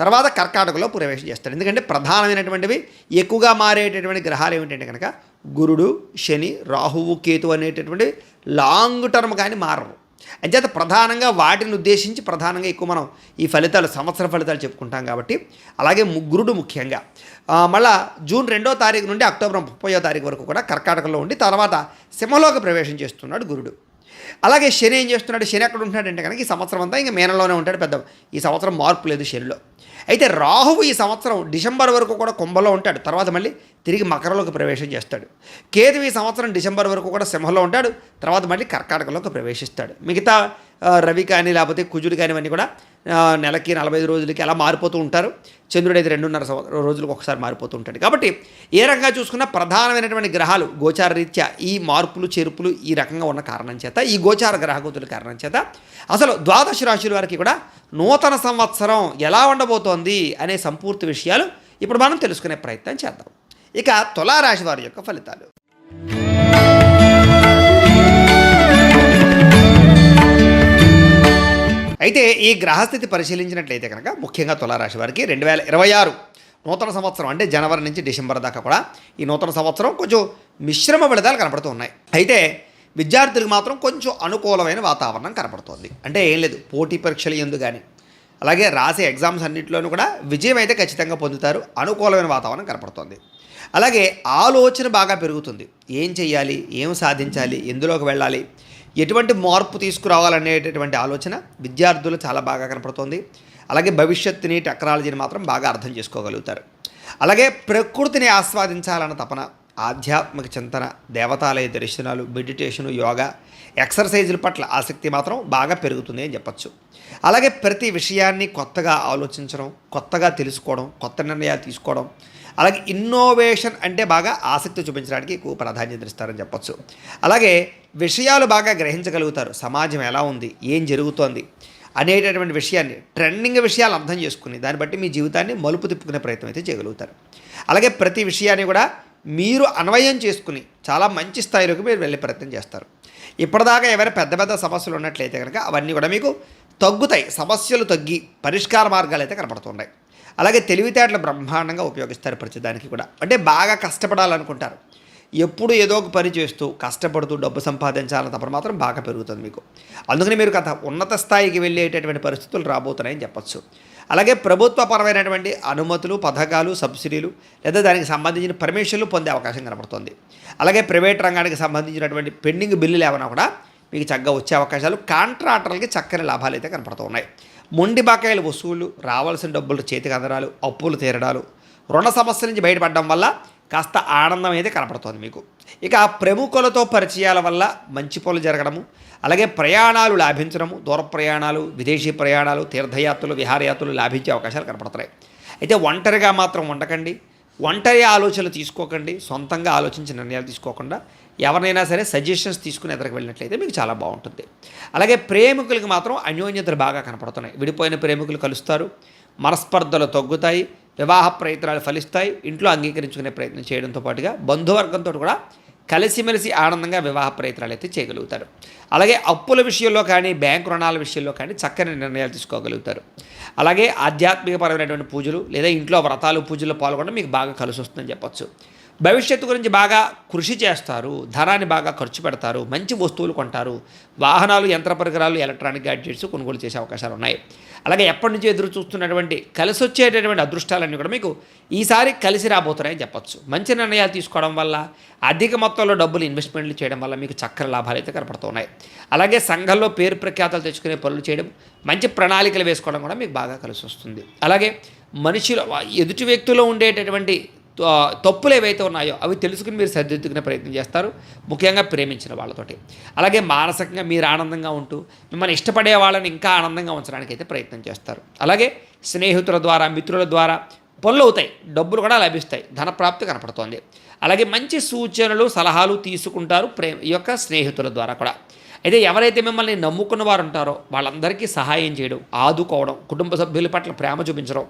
తర్వాత కర్కాటకలో ప్రవేశం చేస్తాడు ఎందుకంటే ప్రధానమైనటువంటివి ఎక్కువగా మారేటటువంటి గ్రహాలు ఏమిటంటే కనుక గురుడు శని రాహువు కేతు అనేటటువంటి లాంగ్ టర్మ్ కానీ మారరు. అంచేత ప్రధానంగా వాటిని ఉద్దేశించి ప్రధానంగా ఎక్కువ మనం ఈ ఫలితాలు సంవత్సర ఫలితాలు చెప్పుకుంటాం కాబట్టి అలాగే ముగ్గురుడు ముఖ్యంగా. మళ్ళా జూన్ రెండో తారీఖు నుండి అక్టోబర్ ముప్పయో తారీఖు వరకు కూడా కర్కాటకలో ఉండి తర్వాత సింహలోకి ప్రవేశం చేస్తున్నాడు గురుడు. అలాగే శని ఏం చేస్తున్నాడు? శని ఎక్కడ ఉంటున్నాడంటే కనుక ఈ సంవత్సరం అంతా ఇంకా మేనలోనే ఉంటాడు పెద్ద ఈ సంవత్సరం మార్పు లేదు శనిలో. అయితే రాహువు ఈ సంవత్సరం డిసెంబర్ వరకు కూడా కుంభలో ఉంటాడు. తర్వాత మళ్ళీ తిరిగి మకరంలోకి ప్రవేశం చేస్తాడు. కేతు ఈ సంవత్సరం డిసెంబర్ వరకు కూడా సింహంలో ఉంటాడు. తర్వాత మళ్ళీ కర్కాటకలోకి ప్రవేశిస్తాడు. మిగతా రవి కానీ లేకపోతే కుజుడు కానివన్నీ కూడా నెలకి నలభై ఐదు రోజులకి అలా మారిపోతూ ఉంటారు. చంద్రుడు అయితే రెండున్నర రోజులకు ఒకసారి మారిపోతూ ఉంటాడు. కాబట్టి ఏ రకంగా చూసుకున్నా ప్రధానమైనటువంటి గ్రహాలు గోచార రీత్యా ఈ మార్పులు చేర్పులు ఈ రకంగా ఉన్న కారణం చేత ఈ గోచార గ్రహగతుల కారణం చేత అసలు ద్వాదశ రాశుల వారికి కూడా నూతన సంవత్సరం ఎలా ఉండబోతోంది అనే సంపూర్తి విషయాలు ఇప్పుడు మనం తెలుసుకునే ప్రయత్నం చేద్దాం. ఇక తులారాశి వారి యొక్క ఫలితాలు. అయితే ఈ గ్రహస్థితి పరిశీలించినట్లయితే కనుక ముఖ్యంగా తులారాశి వారికి రెండు వేల ఇరవై ఆరు నూతన సంవత్సరం అంటే జనవరి నుంచి డిసెంబర్ దాకా కూడా ఈ నూతన సంవత్సరం కొంచెం మిశ్రమ ఫలితాలు కనపడుతూ ఉన్నాయి. అయితే విద్యార్థులకు మాత్రం కొంచెం అనుకూలమైన వాతావరణం కనపడుతోంది. అంటే ఏం లేదు పోటీ పరీక్షలు ఎందు కానీ అలాగే రాసే ఎగ్జామ్స్ అన్నింటిలోనూ కూడా విజయం అయితే ఖచ్చితంగా పొందుతారు. అనుకూలమైన వాతావరణం కనపడుతోంది. అలాగే ఆలోచన బాగా పెరుగుతుంది. ఏం చేయాలి ఏం సాధించాలి? ఎందులోకి వెళ్ళాలి? ఎటువంటి మార్పు తీసుకురావాలనేటటువంటి ఆలోచన విద్యార్థులు చాలా బాగా కనపడుతోంది. అలాగే భవిష్యత్తుని టెక్నాలజీని మాత్రం బాగా అర్థం చేసుకోగలుగుతారు. అలాగే ప్రకృతిని ఆస్వాదించాలన్న తపన ఆధ్యాత్మిక చింతన దేవతాలయ దర్శనాలు మెడిటేషను యోగా ఎక్సర్సైజుల పట్ల ఆసక్తి మాత్రం బాగా పెరుగుతుంది అని చెప్పచ్చు. అలాగే ప్రతి విషయాన్ని కొత్తగా ఆలోచించడం కొత్తగా తెలుసుకోవడం కొత్త నిర్ణయాలు తీసుకోవడం అలాగే ఇన్నోవేషన్ అంటే బాగా ఆసక్తి చూపించడానికి ఎక్కువ ప్రాధాన్యత ఇస్తారని చెప్పచ్చు. అలాగే విషయాలు బాగా గ్రహించగలుగుతారు. సమాజం ఎలా ఉంది? ఏం జరుగుతోంది? అనేటటువంటి విషయాన్ని ట్రెండింగ్ విషయాలు అర్థం చేసుకుని దాన్ని బట్టి మీ జీవితాన్ని మలుపు తిప్పుకునే ప్రయత్నం అయితే చేయగలుగుతారు. అలాగే ప్రతి విషయాన్ని కూడా మీరు అన్వయం చేసుకుని చాలా మంచి స్థాయిలోకి మీరు వెళ్ళే ప్రయత్నం చేస్తారు. ఇప్పటిదాకా ఎవరైనా పెద్ద పెద్ద సమస్యలు ఉన్నట్లయితే కనుక అవన్నీ కూడా మీకు తగ్గుతాయి. సమస్యలు తగ్గి పరిష్కార మార్గాలు అయితే కనపడుతున్నాయి. అలాగే తెలివితేటలు బ్రహ్మాండంగా ఉపయోగిస్తారు ప్రతిదానికి కూడా. అంటే బాగా కష్టపడాలనుకుంటారు. ఎప్పుడు ఏదో ఒక పని చేస్తూ కష్టపడుతూ డబ్బు సంపాదించాలని తప్ప మాత్రం బాగా పెరుగుతుంది మీకు. అందుకని మీరు కథ ఉన్నత స్థాయికి వెళ్ళేటటువంటి పరిస్థితులు రాబోతున్నాయని చెప్పచ్చు. అలాగే ప్రభుత్వపరమైనటువంటి అనుమతులు పథకాలు సబ్సిడీలు లేదా దానికి సంబంధించిన పర్మిషన్లు పొందే అవకాశం కనపడుతుంది అలాగే ప్రైవేట్ రంగానికి సంబంధించినటువంటి పెండింగ్ బిల్లులు ఏమైనా కూడా మీకు చక్కగా వచ్చే అవకాశాలు కాంట్రాక్టర్లకి చక్కని లాభాలు అయితే కనపడుతూ ఉన్నాయి మొండి బకాయిల వసూళ్ళు రావాల్సిన డబ్బులు చేతికి అందడాలు అప్పులు తీరడాలు రుణ సమస్య నుంచి బయటపడడం వల్ల కాస్త ఆనందం అయితే కనపడుతోంది మీకు. ఇక ప్రముఖులతో పరిచయాల వల్ల మంచి పనులు జరగడము అలాగే ప్రయాణాలు లాభించడము దూర ప్రయాణాలు విదేశీ ప్రయాణాలు తీర్థయాత్రలు విహారయాత్రలు లాభించే అవకాశాలు కనపడుతున్నాయి అయితే ఒంటరిగా మాత్రం ఉండకండి. ఒంటరి ఆలోచనలు తీసుకోకండి. సొంతంగా ఆలోచించి నిర్ణయాలు తీసుకోకుండా ఎవరినైనా సరే సజెషన్స్ తీసుకుని ఎదురుకు వెళ్ళినట్లయితే మీకు చాలా బాగుంటుంది. అలాగే ప్రేమికులకు మాత్రం అన్యోన్యతలు బాగా కనపడుతున్నాయి. విడిపోయిన ప్రేమికులు కలుస్తారు. మనస్పర్ధలు తగ్గుతాయి. వివాహ ప్రయత్నాలు ఫలిస్తాయి. ఇంట్లో అంగీకరించుకునే ప్రయత్నం చేయడంతో పాటుగా బంధువర్గంతో కూడా కలిసిమెలిసి ఆనందంగా వివాహ ప్రయత్నాలు అయితే చేయగలుగుతారు. అలాగే అప్పుల విషయంలో కానీ బ్యాంక్ రుణాల విషయంలో కానీ చక్కని నిర్ణయాలు తీసుకోగలుగుతారు. అలాగే ఆధ్యాత్మికపరమైనటువంటి పూజలు లేదా ఇంట్లో వ్రతాలు పూజలు పాల్గొనడం మీకు బాగా కలిసి వస్తుందని చెప్పొచ్చు. భవిష్యత్తు గురించి బాగా కృషి చేస్తారు ధనాన్ని బాగా ఖర్చు పెడతారు మంచి వస్తువులు కొంటారు వాహనాలు యంత్ర పరికరాలు ఎలక్ట్రానిక్ గ్యాడ్జెట్స్ కొనుగోలు చేసే అవకాశాలు ఉన్నాయి. అలాగే ఎప్పటి నుంచో ఎదురు చూస్తున్నటువంటి కలిసి వచ్చేటటువంటి అదృష్టాలన్నీ కూడా మీకు ఈసారి కలిసి రాబోతున్నాయని చెప్పచ్చు. మంచి నిర్ణయాలు తీసుకోవడం వల్ల అధిక మొత్తంలో డబ్బులు ఇన్వెస్ట్మెంట్లు చేయడం వల్ల మీకు చక్కర లాభాలు అయితే కనపడుతున్నాయి. అలాగే సంఘంలో పేరు ప్రఖ్యాతలు తెచ్చుకునే పనులు చేయడం మంచి ప్రణాళికలు వేసుకోవడం కూడా మీకు బాగా కలిసి వస్తుంది. అలాగే మనిషిలో ఎదుటి వ్యక్తిలో ఉండేటటువంటి తప్పులు ఏవైతే ఉన్నాయో అవి తెలుసుకుని మీరు సరిదిద్దుకునే ప్రయత్నం చేస్తారు. ముఖ్యంగా ప్రేమించిన వాళ్ళతోటి. అలాగే మానసికంగా మీరు ఆనందంగా ఉంటూ మిమ్మల్ని ఇష్టపడే వాళ్ళని ఇంకా ఆనందంగా ఉంచడానికి అయితే ప్రయత్నం చేస్తారు. అలాగే స్నేహితుల ద్వారా మిత్రుల ద్వారా పనులు అవుతాయి. డబ్బులు కూడా లభిస్తాయి. ధనప్రాప్తి కనపడుతోంది. అలాగే మంచి సూచనలు సలహాలు తీసుకుంటారు ప్రే ఈ యొక్క స్నేహితుల ద్వారా కూడా. అయితే ఎవరైతే మిమ్మల్ని నమ్ముకున్న వారు ఉంటారో వాళ్ళందరికీ సహాయం చేయడం ఆదుకోవడం కుటుంబ సభ్యుల పట్ల ప్రేమ చూపించడం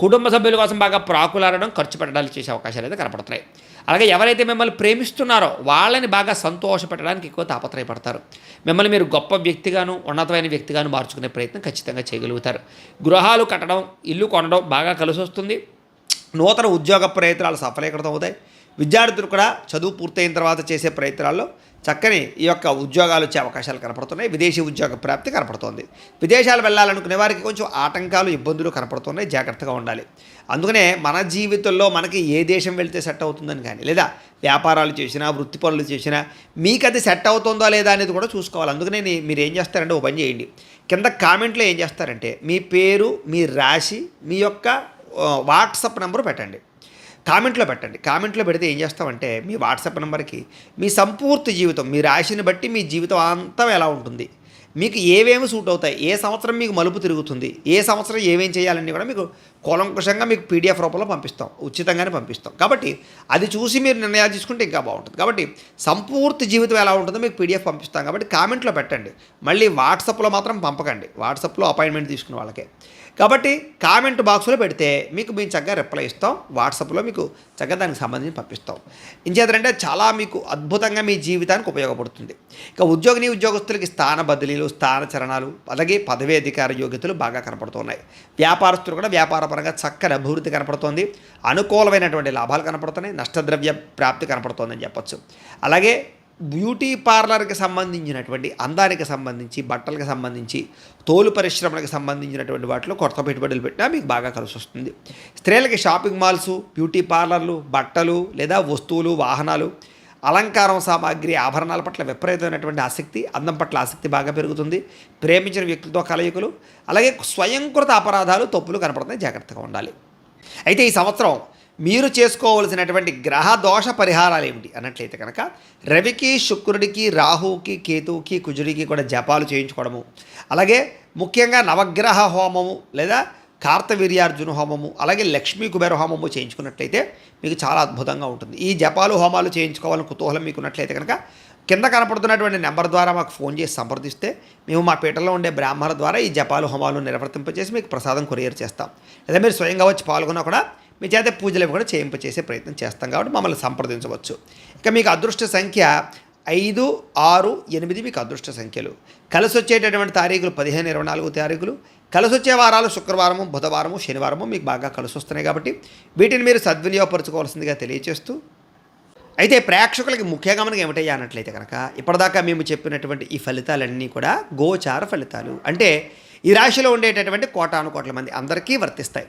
కుటుంబ సభ్యుల కోసం బాగా ప్రాకులాడడం ఖర్చు పెట్టడాలు చేసే అవకాశాలు అయితే కనపడుతున్నాయి. అలాగే ఎవరైతే మిమ్మల్ని ప్రేమిస్తున్నారో వాళ్ళని బాగా సంతోషపెట్టడానికి ఎక్కువ తాపత్రయపడతారు. మిమ్మల్ని మీరు గొప్ప వ్యక్తిగాను ఉన్నతమైన వ్యక్తిగాను మార్చుకునే ప్రయత్నం ఖచ్చితంగా చేయగలుగుతారు. గృహాలు కట్టడం ఇల్లు కొనడం బాగా కలిసి వస్తుంది నూతన ఉద్యోగ ప్రయత్నాలు సఫలీకృతం అవుతాయి విద్యార్థులు కూడా చదువు పూర్తయిన తర్వాత చేసే ప్రయత్నాల్లో చక్కని ఈ యొక్క ఉద్యోగాలు వచ్చే అవకాశాలు కనపడుతున్నాయి. విదేశీ ఉద్యోగ ప్రాప్తి కనపడుతోంది. విదేశాలు వెళ్ళాలనుకునే వారికి కొంచెం ఆటంకాలు ఇబ్బందులు కనపడుతున్నాయి. జాగ్రత్తగా ఉండాలి. అందుకనే మన జీవితంలో మనకి ఏ దేశం వెళ్తే సెట్ అవుతుందని కానీ లేదా వ్యాపారాలు చేసినా వృత్తి పనులు చేసినా మీకు అది సెట్ అవుతుందో లేదా అనేది కూడా చూసుకోవాలి. అందుకనే మీరు ఏం చేస్తారంటే ఓ పని చేయండి. కింద కామెంట్లో ఏం చేస్తారంటే మీ పేరు మీ రాశి మీ యొక్క వాట్సప్ నెంబర్ పెట్టండి. కామెంట్లో పెట్టండి. కామెంట్లో పెడితే ఏం చేస్తామంటే మీ వాట్సాప్ నెంబర్కి మీ సంపూర్తి జీవితం మీ రాశిని బట్టి మీ జీవితం అంతా ఎలా ఉంటుంది? మీకు ఏవేమి సూట్ అవుతాయి? ఏ సంవత్సరం మీకు మలుపు తిరుగుతుంది? ఏ సంవత్సరం ఏమేం చేయాలని కూడా మీకు కూలంకుషంగా మీకు పీడిఎఫ్ రూపంలో పంపిస్తాం. ఉచితంగానే పంపిస్తాం. కాబట్టి అది చూసి మీరు నిర్ణయాలు తీసుకుంటే ఇంకా బాగుంటుంది. కాబట్టి సంపూర్తి జీవితం ఎలా ఉంటుందో మీకు పీడిఎఫ్ పంపిస్తాం. కాబట్టి కామెంట్లో పెట్టండి. మళ్ళీ వాట్సాప్లో మాత్రం పంపకండి. వాట్సాప్లో అపాయింట్మెంట్ తీసుకున్న వాళ్ళకే. కాబట్టి కామెంట్ బాక్స్లో పెడితే మీకు మేము చక్కగా రిప్లై ఇస్తాం. వాట్సాప్లో మీకు చక్కగా దానికి సంబంధించి పంపిస్తాం. ఇంచేతంటే చాలా మీకు అద్భుతంగా మీ జీవితానికి ఉపయోగపడుతుంది. ఇక ఉద్యోగిని ఉద్యోగస్తులకి స్థాన బదిలీలు స్థాన చరణాలు అలాగే పదవీ అధికార యోగ్యతలు బాగా కనపడుతున్నాయి. వ్యాపారస్తులు కూడా వ్యాపారపరంగా చక్కని అభివృద్ధి కనపడుతోంది. అనుకూలమైనటువంటి లాభాలు కనపడుతున్నాయి. నష్టద్రవ్య ప్రాప్తి కనపడుతోందని చెప్పచ్చు. అలాగే బ్యూటీ పార్లర్కి సంబంధించినటువంటి అందానికి సంబంధించి బట్టలకు సంబంధించి తోలు పరిశ్రమలకు సంబంధించినటువంటి వాటిలో కొత్త పెట్టుబడులు పెట్టినా మీకు బాగా కలిసి వస్తుంది. స్త్రీలకి షాపింగ్ మాల్స్ బ్యూటీ పార్లర్లు బట్టలు లేదా వస్తువులు వాహనాలు అలంకారం సామాగ్రి ఆభరణాల పట్ల విపరీతమైనటువంటి ఆసక్తి అందం పట్ల ఆసక్తి బాగా పెరుగుతుంది. ప్రేమించిన వ్యక్తులతో కలయికలు అలాగే స్వయంకృత అపరాధాలు తప్పులు కనపడతాయి జాగ్రత్తగా ఉండాలి. అయితే ఈ సంవత్సరం మీరు చేసుకోవలసినటువంటి గ్రహ దోష పరిహారాలు ఏమిటి? అన్నట్లయితే కనుక రవికి శుక్రుడికి రాహువుకి కేతువుకి కుజుడికి కూడా జపాలు చేయించుకోవడము. అలాగే ముఖ్యంగా నవగ్రహ హోమము లేదా కార్తవీర్యార్జున హోమము అలాగే లక్ష్మీ కుబేర హోమము చేయించుకున్నట్లయితే మీకు చాలా అద్భుతంగా ఉంటుంది. ఈ జపాలు హోమాలు చేయించుకోవాలని కుతూహలం మీకు ఉన్నట్లయితే కనుక కింద కనపడుతున్నటువంటి నెంబర్ ద్వారా మాకు ఫోన్ చేసి సంప్రదిస్తే మేము మా పీటలో ఉండే బ్రాహ్మణ ద్వారా ఈ జపాలు హోమాలు నిర్వర్తింపచేసి మీకు ప్రసాదం కొరియర్ చేస్తాం. లేదా మీరు స్వయంగా వచ్చి పాల్గొన్నా కూడా మీ చేత పూజలు కూడా కూడా చేయింపచేసే ప్రయత్నం చేస్తాం కాబట్టి మమ్మల్ని సంప్రదించవచ్చు. ఇక మీకు అదృష్ట సంఖ్య ఐదు ఆరు ఎనిమిది మీకు అదృష్ట సంఖ్యలు. కలిసి వచ్చేటటువంటి తారీఖులు పదిహేను ఇరవై నాలుగు తారీఖులు. కలిసి వచ్చే వారాలు శుక్రవారము బుధవారము శనివారము మీకు బాగా కలిసి వస్తున్నాయి కాబట్టి వీటిని మీరు సద్వినియోగపరచుకోవాల్సిందిగా తెలియజేస్తూ అయితే ప్రేక్షకులకి ముఖ్య గమనం ఏమిటయ్యా అన్నట్లయితే కనుక ఇప్పటిదాకా మేము చెప్పినటువంటి ఈ ఫలితాలన్నీ కూడా గోచార ఫలితాలు. అంటే ఈ రాశిలో ఉండేటటువంటి కోటాను కోట్ల మంది అందరికీ వర్తిస్తాయి.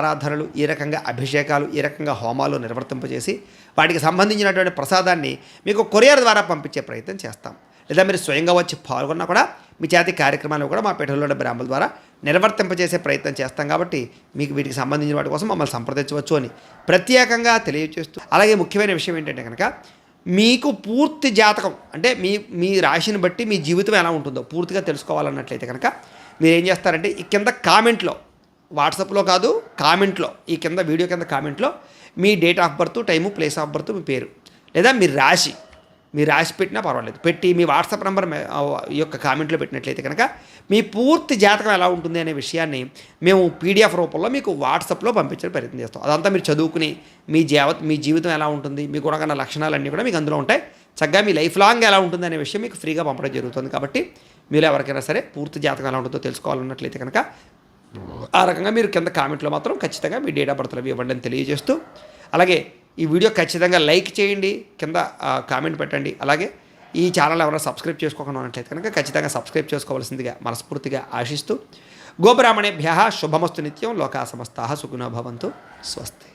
ఆరాధనలు ఈ రకంగా అభిషేకాలు ఈ రకంగా హోమాలు నిర్వర్తింపజేసి వాటికి సంబంధించినటువంటి ప్రసాదాన్ని మీకు కొరియర్ ద్వారా పంపించే ప్రయత్నం చేస్తాం. లేదా మీరు స్వయంగా వచ్చి పాల్గొన్నా కూడా మీ చేతి కార్యక్రమాలు కూడా మా పీఠంలో ఉండే బ్రాహ్మణుల ద్వారా నిర్వర్తింపజేసే ప్రయత్నం చేస్తాం కాబట్టి మీకు వీటికి సంబంధించిన వాటి కోసం మమ్మల్ని సంప్రదించవచ్చు అని ప్రత్యేకంగా తెలియజేస్తూ అలాగే ముఖ్యమైన విషయం ఏంటంటే కనుక మీకు పూర్తి జాతకం అంటే మీ మీ రాశిని బట్టి మీ జీవితం ఎలా ఉంటుందో పూర్తిగా తెలుసుకోవాలన్నట్లయితే కనుక మీరు ఏం చేస్తారంటే ఈ కింద కామెంట్లో వాట్సాప్లో కాదు కామెంట్లో ఈ కింద వీడియో కింద కామెంట్లో మీ date of birth time place of birth మీ పేరు. లేదా మీ రాశి. మీరు రాసి పెట్టినా పర్వాలేదు. పెట్టి మీ వాట్సాప్ నెంబర్ ఈ యొక్క కామెంట్లో పెట్టినట్లయితే కనుక మీ పూర్తి జాతకం ఎలా ఉంటుంది అనే విషయాన్ని మేము పీడిఎఫ్ రూపంలో మీకు వాట్సాప్లో పంపించే ప్రయత్నం చేస్తాం. అదంతా మీరు చదువుకుని మీ జీవ మీ జీవితం ఎలా ఉంటుంది మీ గుణగణ లక్షణాలన్నీ కూడా మీకు అందులో ఉంటాయి. చక్కగా మీ లైఫ్ లాంగ్ ఎలా ఉంటుంది అనే విషయం మీకు ఫ్రీగా పంపడం జరుగుతుంది కాబట్టి మీరు ఎవరికైనా సరే పూర్తి జాతకం ఎలా ఉంటుందో తెలుసుకోవాలన్నట్లయితే కనుక ఆ రకంగా మీరు కింద కామెంట్లో మాత్రం ఖచ్చితంగా మీ డేట్ ఆఫ్ బర్త్లు అవి ఇవ్వండి అని తెలియజేస్తూ అలాగే ఈ వీడియో ఖచ్చితంగా లైక్ చేయండి కింద కామెంట్ పెట్టండి. అలాగే ఈ ఛానల్ ఎవరైనా సబ్స్క్రైబ్ చేసుకోకుండా ఉన్నట్లయితే కనుక ఖచ్చితంగా సబ్స్క్రైబ్ చేసుకోవాల్సిందిగా మనస్ఫూర్తిగా ఆశిస్తూ గోబ్రాహ్మణేభ్య శుభమస్తు నిత్యం లోకా సమస్త సుఖినో భవంతు. స్వస్తి.